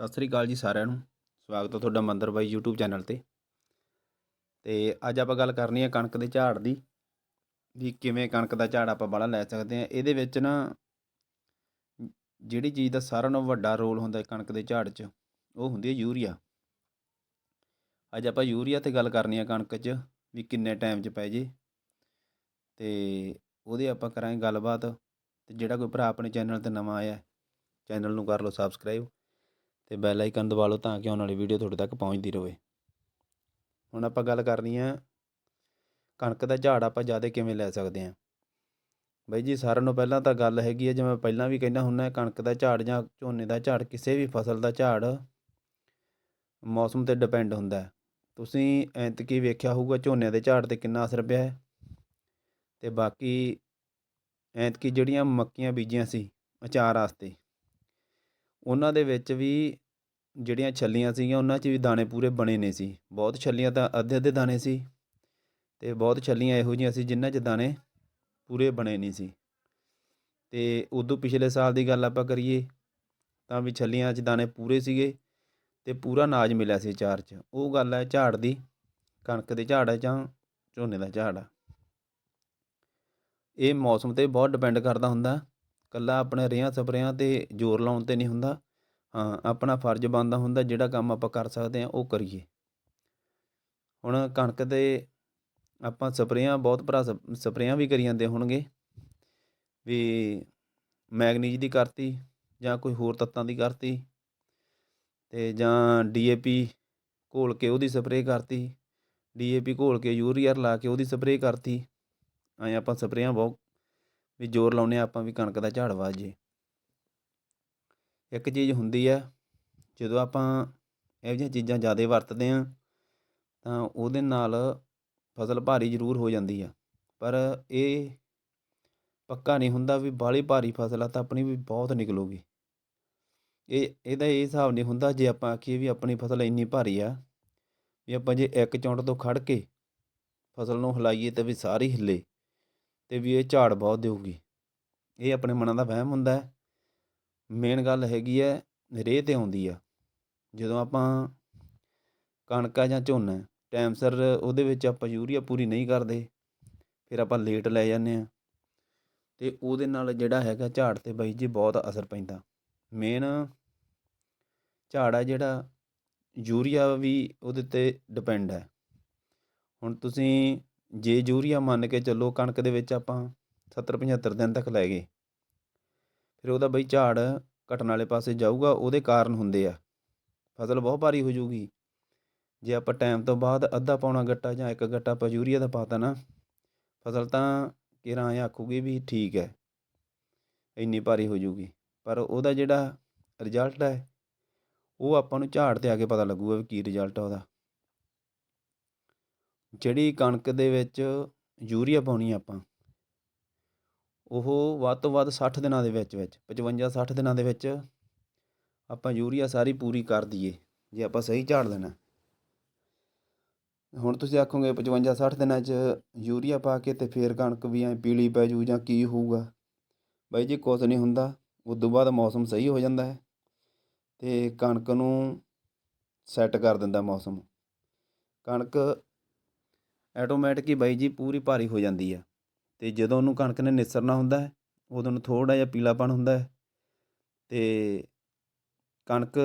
ਸਤਿ ਸ੍ਰੀ ਅਕਾਲ ਜੀ ਸਾਰਿਆਂ ਨੂੰ। ਸਵਾਗਤ ਹੈ ਤੁਹਾਡਾ ਮੰਦਰ ਬਾਈ YouTube ਚੈਨਲ ਤੇ। ਤੇ ਅੱਜ ਆਪਾਂ ਗੱਲ ਕਰਨੀ ਹੈ ਕਣਕ ਦੇ ਝਾੜ ਦੀ, ਵੀ ਕਿਵੇਂ ਕਣਕ ਦਾ ਝਾੜ ਆਪਾਂ ਬਾਹਲਾ ਲੈ ਸਕਦੇ ਹਾਂ ਇਹਦੇ ਵਿੱਚ ਨਾ ਜਿਹੜੀ ਚੀਜ਼ ਦਾ ਸਾਰਿਆਂ ਨਾਲੋਂ ਵੱਡਾ ਰੋਲ ਹੁੰਦਾ ਕਣਕ ਦੇ ਝਾੜ 'ਚ, ਉਹ ਹੁੰਦੀ ਹੈ ਯੂਰੀਆ। ਅੱਜ ਆਪਾਂ ਯੂਰੀਆ ਤੇ ਗੱਲ ਕਰਨੀ ਹੈ ਕਣਕ 'ਚ, ਵੀ ਕਿੰਨੇ ਟਾਈਮ 'ਚ ਪੈ ਜੇ। ਤੇ ਉਹਦੇ ਆਪਾਂ ਕਰਾਂਗੇ ਗੱਲਬਾਤ। ਤੇ ਜਿਹੜਾ ਕੋਈ ਭਰਾ ਆਪਣੇ ਚੈਨਲ ਤੇ ਨਵਾਂ ਆਇਆ, ਚੈਨਲ ਨੂੰ ਕਰ ਲਓ ਸਬਸਕ੍ਰਾਈਬ ਅਤੇ ਬੈਲ ਆਈਕਨ ਦਬਾ ਲਓ ਤਾਂ ਕਿ ਆਉਣ ਵਾਲੀ ਵੀਡੀਓ ਤੁਹਾਡੇ ਤੱਕ ਪਹੁੰਚਦੀ ਰਹੇ ਹੁਣ ਆਪਾਂ ਗੱਲ ਕਰਨੀ ਆ, ਕਣਕ ਦਾ ਝਾੜ ਆਪਾਂ ਜ਼ਿਆਦਾ ਕਿਵੇਂ ਲੈ ਸਕਦੇ ਹਾਂ ਬਾਈ ਜੀ, ਸਾਰਿਆਂ ਨੂੰ ਪਹਿਲਾਂ ਤਾਂ ਗੱਲ ਹੈਗੀ ਹੈ ਜਿਵੇਂ ਪਹਿਲਾਂ ਵੀ ਕਹਿੰਦਾ ਹੁੰਦਾ, ਕਣਕ ਦਾ ਝਾੜ ਜਾਂ ਝੋਨੇ ਦਾ ਝਾੜ, ਕਿਸੇ ਵੀ ਫਸਲ ਦਾ ਝਾੜ ਮੌਸਮ ਤੇ ਡਿਪੈਂਡ ਹੁੰਦਾ ਤੁਸੀਂ ਐਂਤਕੀ ਵੇਖਿਆ ਹੋਊਗਾ ਝੋਨੇ ਦੇ ਝਾੜ ਤੇ ਕਿੰਨਾ ਅਸਰ ਪਿਆ ਹੈ। ਤੇ ਬਾਕੀ ਐਤਕੀ ਜਿਹੜੀਆਂ ਮੱਕੀਆਂ ਬੀਜੀਆਂ ਸੀ, ਅਚਾਰ ਵਾਸਤੇ ਉਹਨਾਂ ਦੇ ਵਿੱਚ ਵੀ ਜਿਹੜੀਆਂ ਛੱਲੀਆਂ ਸੀਗੀਆਂ, ਉਹਨਾਂ 'ਚ ਵੀ ਦਾਣੇ ਪੂਰੇ ਬਣੇ ਨਹੀਂ ਸੀ। ਬਹੁਤ ਛੱਲੀਆਂ ਤਾਂ ਅੱਧੇ ਅੱਧੇ ਦਾਣੇ ਸੀ ਅਤੇ ਬਹੁਤ ਛੱਲੀਆਂ ਇਹੋ ਜਿਹੀਆਂ ਸੀ ਜਿਨ੍ਹਾਂ 'ਚ ਦਾਣੇ ਪੂਰੇ ਬਣੇ ਨਹੀਂ ਸੀ। ਅਤੇ ਉਦੋਂ ਪਿਛਲੇ ਸਾਲ ਦੀ ਗੱਲ ਆਪਾਂ ਕਰੀਏ ਤਾਂ ਵੀ ਛੱਲੀਆਂ 'ਚ ਦਾਣੇ ਪੂਰੇ ਸੀਗੇ ਅਤੇ ਪੂਰਾ ਅਨਾਜ ਮਿਲਿਆ ਸੀ ਚਾਰ 'ਚ। ਉਹ ਗੱਲ ਹੈ ਝਾੜ ਦੀ, ਕਣਕ ਦੇ ਝਾੜ ਹੈ ਜਾਂ ਝੋਨੇ ਦਾ ਝਾੜ ਆ। ਇਹ ਮੌਸਮ ਤੇ ਬਹੁਤ ਡਿਪੈਂਡ ਕਰਦਾ ਹੁੰਦਾ। ਕੱਲਾ ਆਪਣੇ ਰੇਹਾਂ ਸਪਰੇਆਂ ਤੇ ਜ਼ੋਰ ਲਾਉਣ ਤੇ ਨਹੀਂ ਹੁੰਦਾ। ਹਾਂ, ਆਪਣਾ ਫਰਜ਼ ਬਣਦਾ ਹੁੰਦਾ, ਜਿਹੜਾ ਕੰਮ ਆਪਾਂ ਕਰ ਸਕਦੇ ਹਾਂ, ਉਹ ਕਰੀਏ। ਹੁਣ ਕਣਕ ਦੇ ਆਪਾਂ ਸਪਰੇਆਂ, ਬਹੁਤ ਭਰਾ ਸਪ- ਸਪਰੇਆਂ ਵੀ ਕਰੀ ਜਾਂਦੇ ਹੋਣਗੇ। ਵੀ ਮੈਗਨੀਜ ਦੀ ਕਰਤੀ, ਜਾਂ ਕੋਈ ਹੋਰ ਤੱਤਾਂ ਦੀ ਕਰਤੀ, ਤੇ ਜਾਂ ਡੀਏਪੀ ਘੋਲ ਕੇ ਉਹਦੀ ਸਪਰੇਅ ਕਰਤੀ ਡੀਏਪੀ ਘੋਲ ਕੇ ਯੂਰੀਆ ਲਾ ਕੇ ਉਹਦੀ ਸਪਰੇਅ ਕਰਤੀ। ਐਂ ਆਪਾਂ ਸਪਰੇਆਂ ਬਹੁਤ ਵੀ ਜ਼ੋਰ ਲਾਉਂਦੇ ਹਾਂ ਆਪਾਂ ਵੀ ਕਣਕ ਦਾ ਝਾੜ ਵੱਧ ਜੇ ਇੱਕ ਚੀਜ਼ ਹੁੰਦੀ ਆ, ਜਦੋਂ ਆਪਾਂ ਇਹੋ ਜਿਹੀਆਂ ਚੀਜ਼ਾਂ ਜ਼ਿਆਦਾ ਵਰਤਦੇ ਹਾਂ, ਤਾਂ ਉਹਦੇ ਨਾਲ ਫਸਲ ਭਾਰੀ ਜ਼ਰੂਰ ਹੋ ਜਾਂਦੀ ਆ। ਪਰ ਇਹ ਪੱਕਾ ਨਹੀਂ ਹੁੰਦਾ ਵੀ ਬਾਹਲੀ ਭਾਰੀ ਫਸਲ ਆ ਤਾਂ ਆਪਣੀ ਵੀ ਬਹੁਤ ਨਿਕਲੂਗੀ। ਇਹ, ਇਹਦਾ ਇਹ ਹਿਸਾਬ ਨਹੀਂ ਹੁੰਦਾ ਜੇ ਆਪਾਂ ਆਖੀਏ ਵੀ ਆਪਣੀ ਫਸਲ ਇੰਨੀ ਭਾਰੀ ਆ, ਵੀ ਆਪਾਂ ਜੇ ਇੱਕ ਚੌਂਟ ਤੋਂ ਖੜ ਕੇ ਫਸਲ ਨੂੰ ਹਿਲਾਈਏ ਤਾਂ ਵੀ ਸਾਰੀ ਹਿੱਲੇ। ਅਤੇ ਵੀ ਇਹ ਝਾੜ ਬਹੁਤ ਦੇਊਗੀ। ਇਹ ਆਪਣੇ ਮਨਾਂ ਦਾ ਵਹਿਮ ਹੁੰਦਾ ਮੇਨ ਗੱਲ ਹੈਗੀ ਹੈ, ਰੇਹ ਤੇ ਆਉਂਦੀ ਆ। ਜਦੋਂ ਆਪਾਂ ਕਣਕ ਕਣਕਾ ਜਾਂ ਝੋਨਾ ਟਾਈਮ ਸਿਰ ਉਹਦੇ ਵਿੱਚ ਆਪਾਂ ਯੂਰੀਆ ਪੂਰੀ ਨਹੀਂ ਕਰਦੇ, ਫਿਰ ਆਪਾਂ ਲੇਟ ਲੈ ਜਾਂਦੇ ਆ ਅਤੇ ਉਹਦੇ ਨਾਲ ਜਿਹੜਾ ਹੈਗਾ ਝਾੜ ਤੇ ਬਾਈ ਜੀ ਬਹੁਤ ਅਸਰ ਪੈਂਦਾ। ਮੇਨ ਝਾੜ ਆ ਜਿਹੜਾ ਯੂਰੀਆ ਵੀ ਉਹਦੇ ਤੇ ਡਿਪੈਂਡ ਹੈ। ਹੁਣ ਤੁਸੀਂ ਜੇ ਯੂਰੀਆ ਮੰਨ ਕੇ ਚੱਲੋ ਕਣਕ ਦੇ ਵਿੱਚ ਆਪਾਂ 70 75 ਦਿਨ ਤੱਕ ਲੈ ਗਏ, ਫਿਰ ਉਹਦਾ ਬਈ ਝਾੜ ਘਟਣ ਵਾਲੇ ਪਾਸੇ ਜਾਊਗਾ, ਉਹਦੇ ਕਾਰਨ ਹੁੰਦੇ ਆ। ਫਸਲ ਬਹੁਤ ਭਾਰੀ ਹੋ ਜਾਊਗੀ। ਜੇ ਆਪਾਂ ਟਾਈਮ ਤੋਂ ਬਾਅਦ ਅੱਧਾ ਪੌਣਾ ਗੱਟਾ ਜਾਂ ਇੱਕ ਗੱਟਾ ਆਪਾਂ ਯੂਰੀਆ ਦਾ ਪਾਤਾ ਨਾ, ਫਸਲ ਤਾਂ ਕਿਰਾਂ ਐਂ ਆਖੂਗੀ ਵੀ ਠੀਕ ਹੈ ਇੰਨੀ ਭਾਰੀ ਹੋ ਜੂਗੀ ਪਰ ਉਹਦਾ ਜਿਹੜਾ ਰਿਜ਼ਲਟ ਹੈ ਉਹ ਆਪਾਂ ਨੂੰ ਝਾੜ ਤੇ ਆ ਕੇ ਪਤਾ ਲੱਗੂਗਾ ਵੀ ਕੀ ਰਿਜ਼ਲਟ ਆ ਉਹਦਾ। ਜਿਹੜੀ ਕਣਕ ਦੇ ਵਿੱਚ ਯੂਰੀਆ ਪਾਉਣੀ ਆਪਾਂ, ਉਹ ਵੱਧ ਤੋਂ ਵੱਧ ਸੱਠ ਦਿਨਾਂ ਦੇ ਵਿੱਚ ਵਿੱਚ 55 60 ਦਿਨਾਂ ਦੇ ਵਿੱਚ ਆਪਾਂ ਯੂਰੀਆ ਸਾਰੀ ਪੂਰੀ ਕਰ ਦਈਏ, ਜੇ ਆਪਾਂ ਸਹੀ ਝਾੜ ਲੈਣਾ। ਹੁਣ ਤੁਸੀਂ ਆਖੋਗੇ 55 60 ਦਿਨਾਂ 'ਚ ਯੂਰੀਆ ਪਾ ਕੇ ਤੇ ਫੇਰ ਕਣਕ ਵੀ ਐ ਪੀਲੀ ਪੈ ਜੂ ਜਾਂ ਕੀ ਹੋਊਗਾ? ਬਾਈ ਜੀ ਕੁਛ ਨਹੀਂ ਹੁੰਦਾ, ਉਦੋਂ ਬਾਅਦ ਮੌਸਮ ਸਹੀ ਹੋ ਜਾਂਦਾ ਹੈ ਤੇ ਕਣਕ ਨੂੰ ਸੈੱਟ ਕਰ ਦਿੰਦਾ ਮੌਸਮ। ਕਣਕ ਆਟੋਮੈਟਿਕ ਹੀ ਬਾਈ ਜੀ ਪੂਰੀ ਭਾਰੀ ਹੋ ਜਾਂਦੀ ਆ। ਤੇ ਜਦੋਂ ਉਹਨੂੰ ਕਣਕ ਨੇ ਨਿਸਰਨਾ ਹੁੰਦਾ ਹੈ, ਉਦੋਂ ਨੂੰ ਥੋੜਾ ਜਿਹਾ ਪੀਲਾਪਣ ਹੁੰਦਾ ਹੈ ਤੇ ਕਣਕ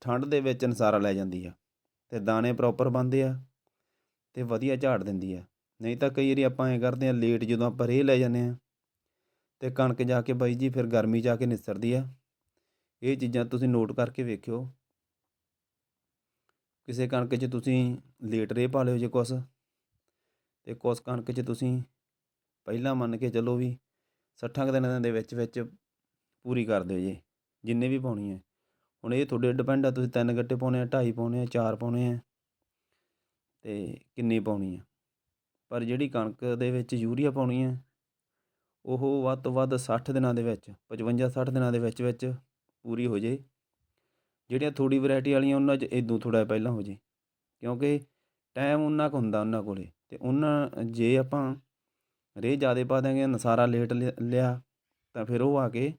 ਠੰਡ ਦੇ ਵਿੱਚ ਅਨਸਾਰਾ ਲੈ ਜਾਂਦੀ ਆ ਤੇ ਦਾਣੇ ਪ੍ਰੋਪਰ ਬਣਦੇ ਆ ਤੇ ਵਧੀਆ ਝਾੜ ਦਿੰਦੀ ਆ। ਨਹੀਂ ਤਾਂ ਕਈ ਵਾਰੀ ਆਪਾਂ ਐ ਕਰਦੇ ਆ, ਲੇਟ ਜਦੋਂ ਆਪਾਂ ਰੇਹ ਲੈ ਜਾਂਦੇ ਆ ਤੇ ਕਣਕ ਜਾ ਕੇ ਬਾਈ ਜੀ ਫਿਰ ਗਰਮੀ ਜਾ ਕੇ ਨਿਸਰਦੀ ਆ। ਇਹ ਚੀਜ਼ਾਂ ਤੁਸੀਂ ਨੋਟ ਕਰਕੇ ਵੇਖਿਓ। ਕਿਸੇ ਕਣਕ 'ਚ ਤੁਸੀਂ ਲੇਟ ਰੇਹ ਪਾ ਲਿਓ ਜੇ ਕੁਛ। ਅਤੇ ਕੁਛ ਕਣਕ 'ਚ ਤੁਸੀਂ ਪਹਿਲਾਂ ਮੰਨ ਕੇ ਚੱਲੋ ਵੀ 60 ਕੁ ਦਿਨਾਂ ਦੇ ਵਿੱਚ ਵਿੱਚ ਪੂਰੀ ਕਰ ਦਿਓ ਜੀ, ਜਿੰਨੇ ਵੀ ਪਾਉਣੀ ਹੈ। ਹੁਣ ਇਹ ਤੁਹਾਡੇ ਡਿਪੈਂਡ ਆ, ਤੁਸੀਂ ਤਿੰਨ ਗੱਟੇ ਪਾਉਣੇ ਆ, ਢਾਈ ਪਾਉਣੇ ਆ, ਚਾਰ ਪਾਉਣੇ ਆ ਅਤੇ ਕਿੰਨੀ ਪਾਉਣੀ ਆ। ਪਰ ਜਿਹੜੀ ਕਣਕ ਦੇ ਵਿੱਚ ਯੂਰੀਆ ਪਾਉਣੀ ਹੈ ਉਹ ਵੱਧ ਤੋਂ ਵੱਧ 60 ਦਿਨਾਂ ਦੇ ਵਿੱਚ 55 60 ਦਿਨਾਂ ਦੇ ਵਿੱਚ ਵਿੱਚ ਪੂਰੀ ਹੋ ਜੇ। ਜਿਹੜੀਆਂ ਥੋੜੀ ਵੈਰਾਈਟੀ ਵਾਲੀਆਂ ਉਹਨਾਂ 'ਚ ਇਦੋਂ ਥੋੜਾ ਪਹਿਲਾਂ ਹੋ ਜੇ, ਕਿਉਂਕਿ ਟਾਈਮ ਉਹਨਾਂ ਕੁ ਹੁੰਦਾ ਉਹਨਾਂ ਕੋਲੇ। ਤੇ ਉਹਨਾਂ ਜੇ ਆਪਾਂ ਰੇਹ ਜ਼ਿਆਦਾ ਪਾ ਦਿਆਂਗੇ, ਨਸਾਰਾ ਲੇਟ ਲਿਆ, ਤਾਂ ਫਿਰ ਉਹ ਆ ਕੇ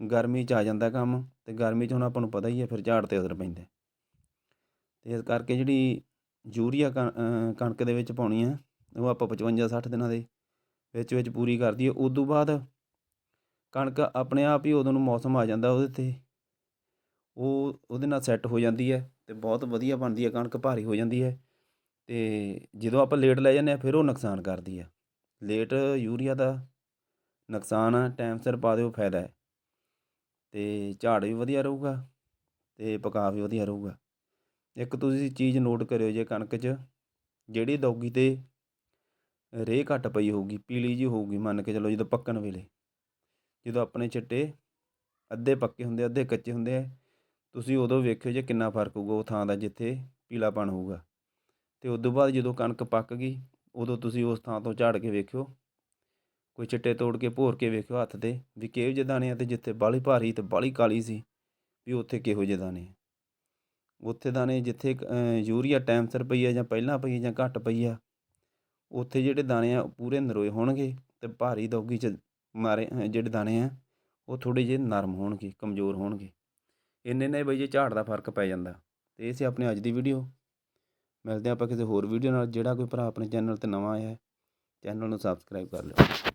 ਗਰਮੀ 'ਚ ਆ ਜਾਂਦਾ ਕੰਮ ਅਤੇ ਗਰਮੀ 'ਚ ਹੁਣ ਆਪਾਂ ਨੂੰ ਪਤਾ ਹੀ ਹੈ, ਫਿਰ ਝਾੜ 'ਤੇ ਅਸਰ ਪੈਂਦਾ। ਅਤੇ ਇਸ ਕਰਕੇ ਜਿਹੜੀ ਯੂਰੀਆ ਕ ਕਣਕ ਦੇ ਵਿੱਚ ਪਾਉਣੀ ਆ, ਉਹ ਆਪਾਂ ਪਚਵੰਜਾ ਸੱਠ ਦਿਨਾਂ ਦੇ ਵਿੱਚ ਵਿੱਚ ਪੂਰੀ ਕਰਦੀ ਹੈ ਤੋਂ ਬਾਅਦ ਕਣਕ ਆਪਣੇ ਆਪ ਹੀ ਉਦੋਂ ਨੂੰ ਮੌਸਮ ਆ ਜਾਂਦਾ ਉਹਦੇ 'ਤੇ। ਉਹ, ਉਹਦੇ ਨਾਲ ਸੈੱਟ ਹੋ ਜਾਂਦੀ ਹੈ ਅਤੇ ਬਹੁਤ ਵਧੀਆ ਬਣਦੀ ਹੈ ਕਣਕ, ਭਾਰੀ ਹੋ ਜਾਂਦੀ ਹੈ। ਅਤੇ ਜਦੋਂ ਆਪਾਂ ਲੇਟ ਲੈ ਜਾਂਦੇ ਹਾਂ, ਫਿਰ ਉਹ ਨੁਕਸਾਨ ਕਰਦੀ ਆ। ਲੇਟ ਯੂਰੀਆ ਦਾ ਨੁਕਸਾਨ ਆ, ਟਾਈਮ ਸਿਰ ਪਾ ਦਿਓ, ਫਾਇਦਾ ਹੈ। ਅਤੇ ਝਾੜ ਵੀ ਵਧੀਆ ਰਹੇਗਾ ਅਤੇ ਪਕਾ ਵੀ ਵਧੀਆ ਰਹੇਗਾ। ਇੱਕ ਤੁਸੀਂ ਚੀਜ਼ ਨੋਟ ਕਰਿਓ ਜੇ ਕਣਕ 'ਚ, ਜਿਹੜੀ ਦੌਗੀ 'ਤੇ ਰੇਹ ਘੱਟ ਪਈ ਹੋਊਗੀ, ਪੀਲੀ ਜਿਹੀ ਹੋਊਗੀ ਮੰਨ ਕੇ ਚੱਲੋ ਜਦੋਂ ਪੱਕਣ ਵੇਲੇ। ਜਦੋਂ ਆਪਣੇ ਚਿੱਟੇ ਅੱਧੇ ਪੱਕੇ ਹੁੰਦੇ, ਅੱਧੇ ਕੱਚੇ ਹੁੰਦੇ ਆ, ਤੁਸੀਂ ਉਦੋਂ ਵੇਖਿਓ ਜੇ ਕਿੰਨਾ ਫ਼ਰਕ ਹੋਊਗਾ, ਉਹ ਥਾਂ ਦਾ ਜਿੱਥੇ ਪੀਲਾਪਣ ਹੋਊਗਾ। ਅਤੇ ਉਦੋਂ ਬਾਅਦ ਜਦੋਂ ਕਣਕ ਪੱਕ ਗਈ, ਉਦੋਂ ਤੁਸੀਂ ਉਸ ਥਾਂ ਤੋਂ ਝਾੜ ਕੇ ਵੇਖਿਓ। ਕੋਈ ਚਿੱਟੇ ਤੋੜ ਕੇ ਭੋਰ ਕੇ ਵੇਖਿਓ ਹੱਥ 'ਤੇ ਵੀ ਕਿਹੋ ਜਿਹੇ ਦਾਣੇ ਆ ਅਤੇ ਜਿੱਥੇ ਬਾਹਲੀ ਭਾਰੀ ਅਤੇ ਬਾਹਲੀ ਕਾਲੀ ਸੀ ਵੀ ਉੱਥੇ ਕਿਹੋ ਜਿਹੇ ਦਾਣੇ ਆ। ਉੱਥੇ ਦਾਣੇ ਜਿੱਥੇ ਯੂਰੀਆ ਟਾਈਮ ਸਿਰ ਪਈ ਆ ਜਾਂ ਪਹਿਲਾਂ ਪਈ ਆ ਜਾਂ ਘੱਟ ਪਈ ਆ, ਉੱਥੇ ਜਿਹੜੇ ਦਾਣੇ ਆ ਉਹ ਪੂਰੇ ਨਰੋਏ ਹੋਣਗੇ ਅਤੇ ਭਾਰੀ ਦੌਗੀ 'ਚ ਮਾਰੇ ਜਿਹੜੇ ਦਾਣੇ ਆ ਉਹ ਥੋੜ੍ਹੇ ਜਿਹੇ ਨਰਮ ਹੋਣਗੇ, ਕਮਜ਼ੋਰ ਹੋਣਗੇ। ਇੰਨੇ ਨੇ ਬਈ ਜੇ ਝਾੜ ਦਾ ਫ਼ਰਕ ਪੈ ਜਾਂਦਾ। ਅਤੇ ਇਹ ਸੀ ਆਪਣੇ ਅੱਜ ਦੀ ਵੀਡੀਓ ਮਿਲਦੇ ਹਾਂ ਆਪਾਂ ਕਿਸੇ ਹੋਰ ਵੀਡੀਓ ਨਾਲ। ਜਿਹੜਾ ਕੋਈ ਭਰਾ ਆਪਣੇ ਚੈਨਲ 'ਤੇ ਨਵਾਂ ਆਇਆ ਹੈ ਚੈਨਲ ਨੂੰ ਸਬਸਕ੍ਰਾਈਬ ਕਰ ਲਿਓ।